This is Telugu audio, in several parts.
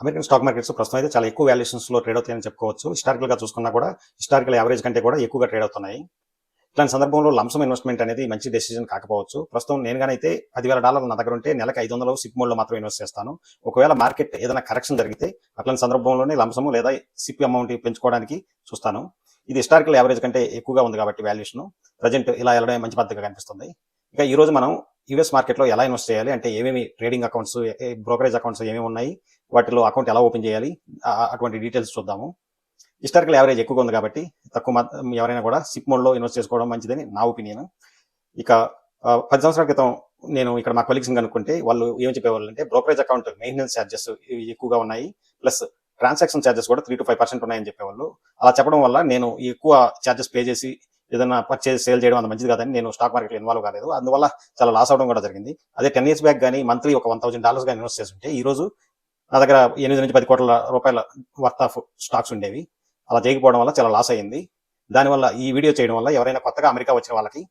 అమెరికన్ స్టాక్ మార్కెట్స్ ప్రస్తుతం అయితే చాలా ఎక్కువ వాల్యుయేషన్స్లో ట్రేడ్ అవుతాయని చెప్పుకోవచ్చు. హిస్టారికల్గా చూసుకున్నా కూడా హిస్టారికల్ యావరేజ్ కంటే కూడా ఎక్కువగా ట్రేడ్ అవుతున్నాయి. ఇట్లాంటి సందర్భంలో లంసం ఇన్వెస్ట్మెంట్ అనేది మంచి డెసిజన్ కాకపోవచ్చు. ప్రస్తుతం నేను గానైతే పదివేల డాలర్లు నా దగ్గర ఉంటే నెలకు ఐదు వందలు సిప్ మోడ్లో మాత్రం ఇన్వెస్ట్ చేస్తాను. ఒకవేళ మార్కెట్ ఏదైనా కరెక్షన్ జరిగితే అట్లాంటి సందర్భంలోనే లంసము లేదా సిప్ అమౌంట్ పెంచుకోవడానికి చూస్తాను. ఇది హిస్టారికల్ యావరేజ్ కంటే ఎక్కువగా ఉంది కాబట్టి వాల్యుయేషన్ ప్రజెంట్ ఇలా వెళ్ళడం మంచి పద్ధతిగా కనిపిస్తుంది. ఇక ఈ రోజు మనం యూఎస్ మార్కెట్లో ఎలా ఇన్వెస్ట్ చేయాలి? అంటే ఏమేమి ట్రేడింగ్ అకౌంట్స్ బ్రోకరేజ్ అకౌంట్స్ ఏమేమి ఉన్నాయి? వాటిలో అకౌంట్ ఎలా ఓపెన్ చేయాలి? అటువంటి డీటెయిల్స్ చూద్దాము. హిస్టారికల్ యావరేజ్ ఎక్కువగా ఉంది కాబట్టి తక్కువ ఎవరైనా కూడా సిప్ మోడ్లో ఇన్వెస్ట్ చేసుకోవడం మంచిదని నా ఒపీనియన్. ఇక పది సంవత్సరాల క్రితం నేను ఇక్కడ మా కొలీగ్స్ కనుక్కుంటే వాళ్ళు ఏం చెప్పేవాళ్ళు అంటే బ్రోకరేజ్ అకౌంట్ మెయింటెనెన్స్ ఛార్జెస్ ఎక్కువగా ఉన్నాయి. ప్లస్ ట్రాన్సాక్షన్ ఛార్జెస్ కూడా త్రీ టు ఫైవ్ పర్సెంట్ ఉన్నాయని చెప్పేవాళ్ళు. అలా చెప్పడం వల్ల నేను ఎక్కువ ఛార్జెస్ పే చేసి ఏదైనా పర్చేజ్ సేల్ చేయడం అంత మంచిది కాదని నేను స్టాక్ మార్కెట్ ఇన్వాల్వ్ కాలేదు. అందువల్ల చాలా లాస్ అవడం కూడా జరిగింది. అదే టెన్ ఇయర్స్ బ్యాక్ కానీ మంత్లీ ఒక వన్ థౌసండ్ డాలర్స్ కానీ ఇన్వెస్ట్ చేస్తుంటే ఈ రోజు నా దగ్గర ఎనిమిది నుంచి పది కోట్ల రూపాయల వర్త్ ఆఫ్ స్టాక్స్ ఉండేవి. అలా చేయకపోవడం వల్ల చాలా లాస్ అయ్యింది. దానివల్ల ఈ వీడియో చేయడం వల్ల ఎవరైనా కొత్తగా అమెరికా వచ్చిన వాళ్ళకి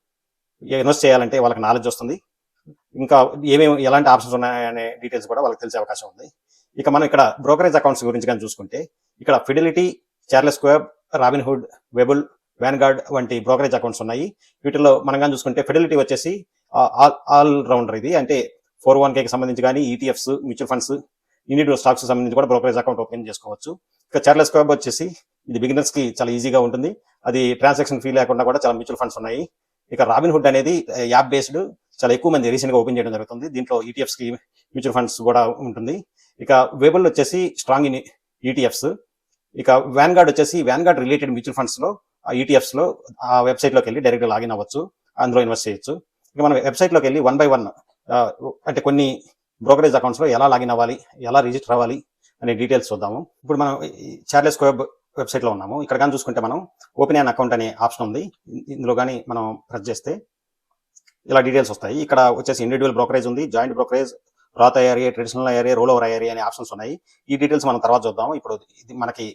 ఇన్వెస్ట్ చేయాలంటే వాళ్ళకి నాలెడ్జ్ వస్తుంది. ఇంకా ఏమేమి ఎలాంటి ఆప్షన్స్ ఉన్నాయనే డీటెయిల్స్ కూడా వాళ్ళకి తెలిసే అవకాశం ఉంది. ఇక మనం ఇక్కడ బ్రోకరేజ్ అకౌంట్స్ గురించి కానీ చూసుకుంటే ఇక్కడ Fidelity Charles Schwab Robinhood Webull Vanguard వంటి బ్రోకరేజ్ అకౌంట్స్ ఉన్నాయి. వీటిలో మనం కానీ చూసుకుంటే ఫెడిలిటీ వచ్చేసి ఆల్ ఆల్ రౌండర్ ఇది. అంటే ఫోర్ వన్ కేకి సంబంధించి కానీ ETFs mutual funds individual stocks సంబంధించి కూడా బ్రోకరేజ్ అకౌంట్ ఓపెన్ చేసుకోవచ్చు. ఇక చార్లెస్ క్వేబ్ వచ్చేసి ఇది బిగినర్స్కి చాలా ఈజీగా ఉంటుంది. అది ట్రాన్సాక్షన్ ఫీ లేకుండా కూడా చాలా మ్యూచువల్ ఫండ్స్ ఉన్నాయి. ఇక రాబిన్ హుడ్ అనేది యాప్ బేస్డ్ చాలా ఎక్కువ మంది రీసెంట్గా ఓపెన్ చేయడం జరుగుతుంది. దీంట్లో ఈటీఎఫ్స్కి మ్యూచువల్ ఫండ్స్ కూడా ఉంటుంది. ఇక వేబుల్ వచ్చేసి స్ట్రాంగ్ ఇన్ ఈటీఎఫ్స్ ఇక వ్యాన్గార్డ్ వచ్చేసి వ్యాన్గార్డ్ రిలేటెడ్ మ్యూచువల్ ఫండ్స్లో ఈటీఎఫ్స్లో ఈటీఎఫ్స్లో ఆ వెబ్సైట్లోకి వెళ్ళి డైరెక్ట్ లాగిన్ అవ్వచ్చు అందులో ఇన్వెస్ట్ చేయొచ్చు. ఇక మనం వెబ్సైట్లోకి వెళ్ళి వన్ బై వన్ అంటే కొన్ని బ్రోకరేజ్ అకౌంట్స్లో ఎలా లాగిన్ అవ్వాలి ఎలా రిజిస్టర్ అవ్వాలి అనే డీటెయిల్స్ చూద్దాము. ఇప్పుడు మనం చార్లెస్ కోబ్ వెబ్సైట్లో ఉన్నాము. ఇక్కడ కానీ చూసుకుంటే మనం ఓపెన్ అన్ అకౌంట్ అనే ఆప్షన్ ఉంది. ఇందులో కానీ మనం ప్రెస్ చేస్తే ఇలా డీటెయిల్స్ వస్తాయి. ఇక్కడ వచ్చేసి ఇండివిజువల్ బ్రోకరేజ్ ఉంది joint brokerage Roth IRA traditional IRA roll over IRA అనే ఆప్షన్స్ ఉన్నాయి. ఈ డీటెయిల్స్ మనం తర్వాత చూద్దాం ఇప్పుడు ఇది మనకి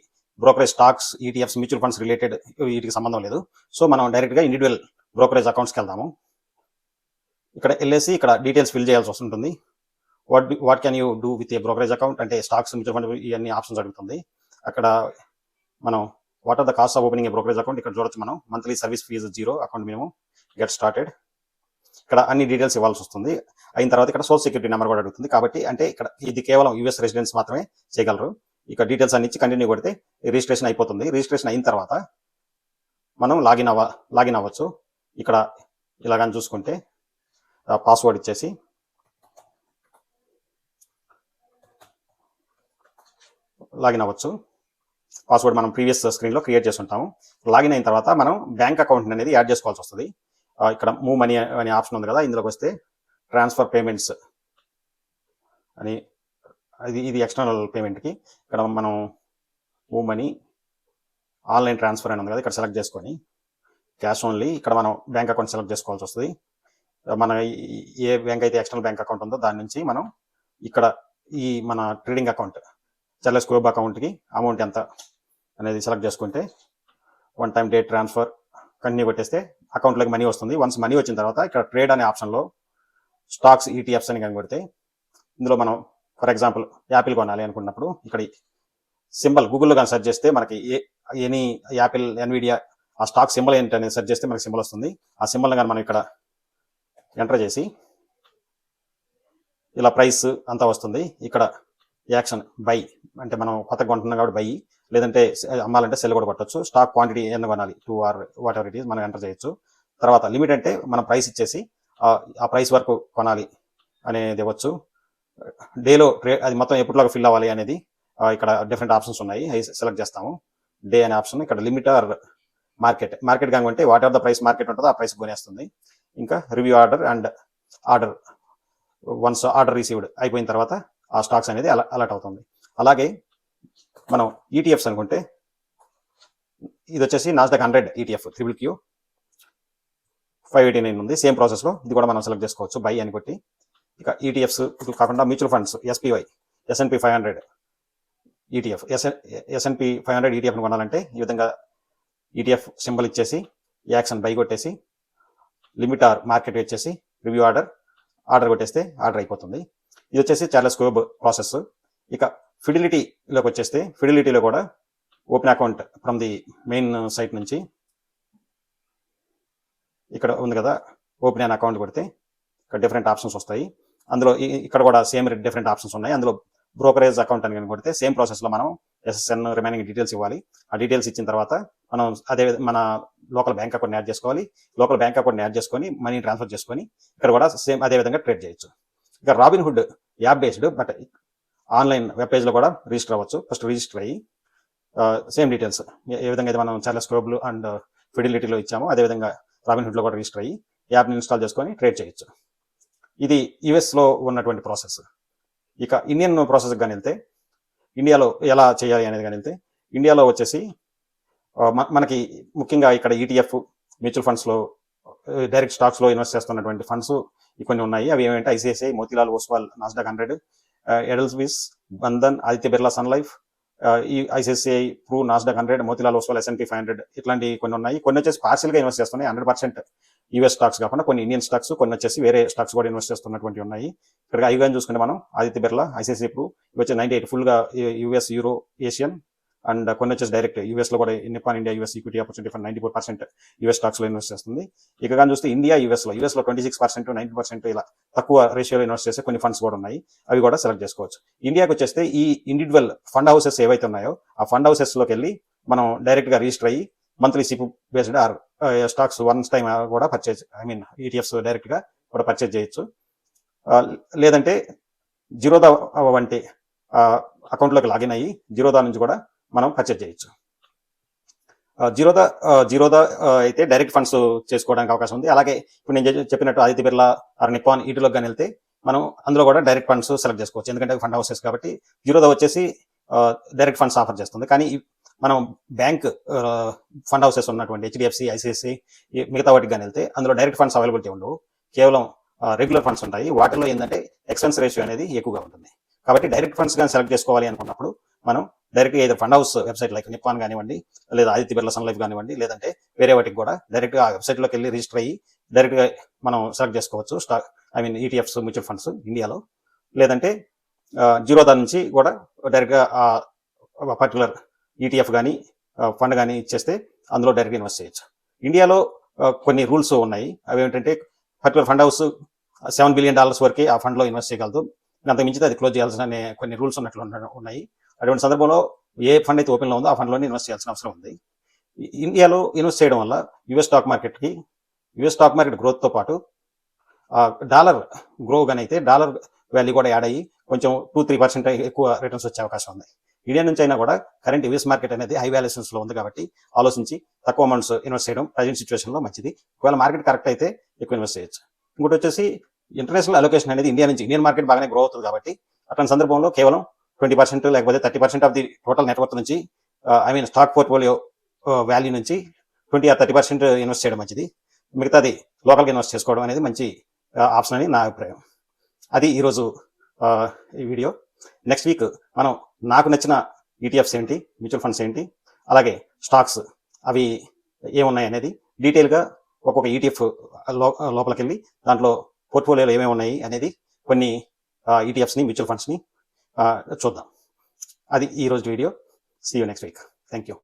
brokerage stocks ETFs mutual funds related వీటికి సంబంధం లేదు. సో మనం డైరెక్ట్గా ఇండివిజువల్ బ్రోకరేజ్ అకౌంట్స్కి వెళ్దాము. ఇక్కడ వెళ్ళేసి ఇక్కడ డీటెయిల్స్ ఫిల్ చేయాల్సి వస్తుంటుంది. What what can you do with a brokerage account అంటే స్టాక్స్ మ్యూచువల్ ఫండ్ ఇవన్నీ ఆప్షన్స్ అడుగుతుంది. అక్కడ మనం what are the cost of opening a brokerage account ఇక్కడ చూడొచ్చు మనం. Monthly service fee zero account minimum get started ఇక్కడ అన్ని డీటెయిల్స్ ఇవ్వాల్సి వస్తుంది. అయిన తర్వాత ఇక్కడ సోషల్ సెక్యూరిటీ నెంబర్ కూడా అడుగుతుంది. కాబట్టి అంటే ఇక్కడ ఇది కేవలం యూఎస్ రెసిడెంట్స్ మాత్రమే చేయగలరు. ఇక డీటెయిల్స్ అన్ని ఇచ్చి కంటిన్యూ కొడితే రిజిస్ట్రేషన్ అయిపోతుంది. రిజిస్ట్రేషన్ అయిన తర్వాత మనం లాగిన్ అవ్వ లాగిన్ అవ్వచ్చు. ఇక్కడ ఇలాగని చూసుకుంటే పాస్వర్డ్ ఇచ్చేసి లాగిన్ అవ్వచ్చు. పాస్వర్డ్ మనం ప్రీవియస్ స్క్రీన్లో క్రియేట్ చేసుంటాము. లాగిన్ అయిన తర్వాత మనం బ్యాంక్ అకౌంట్ అనేది యాడ్ చేసుకోవాల్సి వస్తుంది. ఇక్కడ మూవ్ మనీ అనే ఆప్షన్ ఉంది కదా ఇందులోకి వస్తే ట్రాన్స్ఫర్ పేమెంట్స్ అని ఇది ఇది ఎక్స్టర్నల్ పేమెంట్కి ఇక్కడ మనం మూవ్ మనీ ఆన్లైన్ ట్రాన్స్ఫర్ అని ఉంది కదా ఇక్కడ సెలెక్ట్ చేసుకొని క్యాష్ ఓన్లీ ఇక్కడ మనం బ్యాంక్ అకౌంట్ సెలెక్ట్ చేసుకోవాల్సి వస్తుంది. మన ఏ బ్యాంక్ అయితే ఎక్స్టర్నల్ బ్యాంక్ అకౌంట్ ఉందో దాని నుంచి మనం ఇక్కడ ఈ మన ట్రేడింగ్ అకౌంట్ చల్లెస్ గ్రూప్ అకౌంట్కి అమౌంట్ ఎంత అనేది సెలెక్ట్ చేసుకుంటే వన్ టైం డేట్ ట్రాన్స్ఫర్ కన్నీ కొట్టేస్తే అకౌంట్లోకి మనీ వస్తుంది. వన్స్ మనీ వచ్చిన తర్వాత ఇక్కడ ట్రేడ్ అనే ఆప్షన్లో స్టాక్స్ ఈటీఎఫ్స్ అని కనుగొడితే ఇందులో మనం ఫర్ ఎగ్జాంపుల్ యాపిల్ కొనాలి అనుకున్నప్పుడు ఇక్కడ సింబల్ గూగుల్లో కానీ సెర్చ్ చేస్తే మనకి ఏ ఎనీ యాపిల్ ఎన్విడియా ఆ స్టాక్ సింబల్ ఏంటి సెర్చ్ చేస్తే మనకి సింబల్ వస్తుంది. ఆ సింబల్ కానీ మనం ఇక్కడ ఎంటర్ చేసి ఇలా ప్రైస్ అంతా వస్తుంది. ఇక్కడ యాక్షన్ బై అంటే మనం కొత్తగా కొంటున్నాం కాబట్టి బై. లేదంటే అమ్మాలంటే సెల్ కూడా కొట్టచ్చు. స్టాక్ క్వాంటిటీ ఎంత కొనాలి? Two or whatever it is మనం ఎంటర్ చేయొచ్చు. తర్వాత లిమిట్ అంటే మనం ప్రైస్ ఇచ్చేసి ఆ- ఆ ప్రైస్ వరకు కొనాలి అనేది ఇవ్వచ్చు. డేలో అది మొత్తం ఎప్పటిలాగా ఫిల్ అవ్వాలి అనేది ఇక్కడ డిఫరెంట్ ఆప్షన్స్ ఉన్నాయి. అవి సెలెక్ట్ చేస్తాము. డే అనే ఆప్షన్ ఇక్కడ limit or market market కనుకుంటే what are the price market ఉంటుందో ఆ ప్రైస్ కొనేస్తుంది. ఇంకా review order and order once order received అయిపోయిన తర్వాత ఆ స్టాక్స్ అనేది అలర్ట్ అవుతుంది. అలాగే మనం ఈటీఎఫ్స్ అనుకుంటే ఇది వచ్చేసి Nasdaq hundred ETF triple Q five eighty nine ఉంది. సేమ్ ప్రాసెస్లో ఇది కూడా మనం సెలెక్ట్ చేసుకోవచ్చు. బై అని కొట్టి ఇక ఈటీఎఫ్స్ కాకుండా mutual funds SPY S and P five hundred ETF S and S and P five hundred ఈటీఎఫ్ని కొనాలంటే ఈ విధంగా ఈటీఎఫ్ సింబల్ ఇచ్చేసి యాక్షన్ బై కొట్టేసి లిమిట్ ఆర్ మార్కెట్ వచ్చేసి రివ్యూ ఆర్డర్ ఆర్డర్ కొట్టేస్తే ఆర్డర్ అయిపోతుంది. ఇది వచ్చేసి చాలా స్కోబ్ ప్రాసెస్. ఇక ఫిడిలిటీలోకి వచ్చేస్తే ఫిడిలిటీలో కూడా open account from the main site నుంచి ఇక్కడ ఉంది కదా ఓపెన్ అన్ అకౌంట్ కొడితే ఇక్కడ డిఫరెంట్ ఆప్షన్స్ వస్తాయి. అందులో ఇక్కడ కూడా సేమ్ డిఫరెంట్ ఆప్షన్స్ ఉన్నాయి. అందులో బ్రోకరేజ్ అకౌంట్ అని కనుక కొడితే సేమ్ ప్రాసెస్లో మనం ఎస్ఎస్ఎన్ రిమైనింగ్ డీటెయిల్స్ ఇవ్వాలి. ఆ డీటెయిల్స్ ఇచ్చిన తర్వాత మనం అదే మన లోకల్ బ్యాంక్ అకౌంట్ని యాడ్ చేసుకోవాలి. లోకల్ బ్యాంక్ అకౌంట్ని యాడ్ చేసుకొని మనీ ట్రాన్స్ఫర్ చేసుకొని ఇక్కడ కూడా సేమ్ అదే విధంగా ట్రేడ్ చేయొచ్చు. ఇక Robinhood app based but online web పేజ్లో కూడా రిజిస్టర్ అవ్వచ్చు. ఫస్ట్ రిజిస్టర్ అయ్యి సేమ్ డీటెయిల్స్ ఏ విధంగా అయితే మనం చాలా స్క్రోబ్లు అండ్ ఫిడిలిటీలో ఇచ్చామో అదే విధంగా రాబిన్ హుడ్లో కూడా రిజిస్టర్ అయ్యి యాప్ని ఇన్స్టాల్ చేసుకొని ట్రేడ్ చేయొచ్చు. ఇది యుఎస్లో ఉన్నటువంటి ప్రాసెస్. ఇక ఇండియన్ ప్రాసెస్ కానీ వెళ్తే ఇండియాలో ఎలా చేయాలి అనేది కానీ వెళ్తే ఇండియాలో వచ్చేసి మ- మనకి ముఖ్యంగా ఇక్కడ ఈటీఎఫ్ మ్యూచువల్ ఫండ్స్లో డైరెక్ట్ స్టాక్స్లో ఇన్వెస్ట్ చేస్తున్నటువంటి ఫండ్స్ కొన్ని ఉన్నాయి. అవి ఏమంటే ICICI Motilal Oswal Nasdaq hundred Edelweiss Bandhan Aditya Birla Sun Life ఈ ICICI Pru Nasdaq hundred Motilal Oswal S and P five hundred ఇట్లాంటి కొన్ని ఉన్నాయి. కొన్ని వచ్చేసి పార్షియల్గా ఇన్వెస్ట్ చేస్తున్నాయి హండ్రెడ్ పర్సెంట్ యూఎస్ స్టాక్స్ కాకుండా కొన్ని ఇండియన్ స్టాక్స్ కొన్ని వచ్చేసి వేరే స్టాక్స్ కూడా ఇన్వెస్ట్ చేస్తున్నటువంటి ఉన్నాయి. ఇక్కడ ఐగా చూసుకుంటే మనం ఆదిత్య బిర్లా ఐసిఐసిఐ ప్రూ ఇవి వచ్చి నైన్టీ ఎయిట్ ఫుల్గా యూఎస్ యూరో ఏషియన్ అండ్ కొన్ని వచ్చేసి డైరెక్ట్ యూఎస్లో కూడా Nippon India US equity opportunity fund ninety four percent US స్టాక్స్లో ఇన్వెస్ట్ చేస్తుంది. ఇక కానీ చూస్తే ఇండియా యూఎస్లో యూఎస్లో twenty six percent ninety percent ఇలా తక్కువ రేషియోలో ఇన్వెస్ట్ చేసే కొన్ని ఫండ్స్ కూడా ఉన్నాయి. అవి కూడా సెలెక్ట్ చేసుకోవచ్చు. ఇండియాకి వచ్చేస్తే ఈ ఇండివిజువల్ ఫండ్ హౌసెస్ ఏవైతే ఉన్నాయో ఆ ఫండ్ హౌసెస్లోకి వెళ్ళి మనం డైరెక్ట్గా రిజిస్టర్ అయ్యి monthly SIP based or stocks one time కూడా పర్చేజ్ ఐ మీన్ ఈటీఎఫ్స్ డైరెక్ట్గా కూడా పర్చేజ్ చేయొచ్చు. లేదంటే జీరోదా వంటి అకౌంట్లోకి లాగిన్ అయ్యి జీరోదా నుంచి కూడా మనం పర్చేజ్ చేయొచ్చు. జీరోదా జీరోదా అయితే డైరెక్ట్ ఫండ్స్ చేసుకోవడానికి అవకాశం ఉంది. అలాగే ఇప్పుడు నేను చెప్పినట్టు ఆదిత్య బిర్లా ఆర్ నిపాన్ వీటిలోకి కానీ వెళ్తే మనం అందులో కూడా డైరెక్ట్ ఫండ్స్ సెలెక్ట్ చేసుకోవచ్చు. ఎందుకంటే ఫండ్ హౌసెస్ కాబట్టి జీరోదా వచ్చేసి డైరెక్ట్ ఫండ్స్ ఆఫర్ చేస్తుంది. కానీ మనం బ్యాంక్ ఫండ్ హౌసెస్ ఉన్నటువంటి హెచ్డిఎఫ్సి ఐసిఐసి మిగతా వాటికి కానీ వెళ్తే అందులో డైరెక్ట్ ఫండ్స్ అవైలబిలిటీ ఉండవు. కేవలం రెగ్యులర్ ఫండ్స్ ఉంటాయి. వాటిలో ఏంటంటే ఎక్స్పెన్స్ రేషియో అనేది ఎక్కువగా ఉంటుంది. కాబట్టి డైరెక్ట్ ఫండ్స్ కానీ సెలెక్ట్ చేసుకోవాలి అనుకున్నప్పుడు మనం డైరెక్ట్గా ఏదో fund house website like Nippon కానివ్వండి లేదా ఆదిత్య బిర్లా సన్ లైఫ్ కానివ్వండి లేదంటే వేరే వాటికి కూడా డైరెక్ట్గా ఆ వెబ్సైట్లోకి వెళ్ళి రిజిస్టర్ అయ్యి డైరెక్ట్గా మనం సెలెక్ట్ చేసుకోవచ్చు. Stock I mean ETFs mutual funds ఇండియాలో లేదంటే జీరోదా నుంచి కూడా డైరెక్ట్గా ఆ పర్టికులర్ ఈటీఎఫ్ కానీ ఫండ్ కానీ ఇచ్చేస్తే అందులో డైరెక్ట్గా ఇన్వెస్ట్ చేయొచ్చు. ఇండియాలో కొన్ని రూల్స్ ఉన్నాయి. అవి ఏంటంటే particular fund house seven billion dollars వరకే ఆ ఫండ్లో ఇన్వెస్ట్ చేయగలదు. అంతకు మించితే అది క్లోజ్ చేయాల్సిన అనే కొన్ని రూల్స్ ఉన్నట్లు ఉన్నాయి. అటువంటి సందర్భంలో ఏ ఫండ్ అయితే ఓపెన్లో ఉందో ఆ ఫండ్లోనే ఇన్వెస్ట్ చేయాల్సిన అవసరం ఉంది. ఇండియాలో ఇన్వెస్ట్ చేయడం వల్ల యుఎస్ స్టాక్ మార్కెట్కి యుఎస్ స్టాక్ మార్కెట్ గ్రోత్తో పాటు డాలర్ గ్రో గాని అయితే డాలర్ వాల్యూ కూడా యాడ్ అయ్యి కొంచెం టూ త్రీ పర్సెంట్ ఎక్కువ రిటర్న్స్ వచ్చే అవకాశం ఉంది. ఇండియా నుంచి అయినా కూడా కరెంట్ యుఎస్ మార్కెట్ అనేది హై వాల్యుయేషన్స్లో ఉంది కాబట్టి ఆలోచించి తక్కువ అమౌంట్స్ ఇన్వెస్ట్ చేయడం ప్రజెంట్ సిచువేషన్లో మంచిది. ఒకవేళ మార్కెట్ కరెక్ట్ అయితే ఎక్కువ ఇన్వెస్ట్ చేయొచ్చు. ఇంకోటి వచ్చేసి ఇంటర్నేషనల్ అలొకేషన్ అనేది ఇండియా నుంచి ఇండియన్ మార్కెట్ బాగానే గ్రో అవుతుంది కాబట్టి అట్లాంటి సందర్భంలో కేవలం ట్వంటీ పర్సెంట్ లేకపోతే thirty percent of the total network నుంచి I mean stock portfolio value నుంచి twenty or thirty percent invest చేయడం మంచిది. మిగతాది లోకల్గా ఇన్వెస్ట్ చేసుకోవడం అనేది మంచి ఆప్షన్ అని నా అభిప్రాయం. అది ఈరోజు ఈ వీడియో. నెక్స్ట్ వీక్ మనం నాకు నచ్చిన ఈటీఎఫ్స్ ఏంటి మ్యూచువల్ ఫండ్స్ ఏంటి అలాగే స్టాక్స్ అవి ఏమున్నాయి అనేది డీటెయిల్గా ఒక్కొక్క ఈటీఎఫ్ లోపలికి వెళ్ళి దాంట్లో పోర్ట్ఫోలియోలో ఏమేమి ఉన్నాయి అనేది కొన్ని ఈటీఎఫ్స్ని మ్యూచువల్ ఫండ్స్ని చూద్దాం. అది ఈరోజు video. See you next week thank you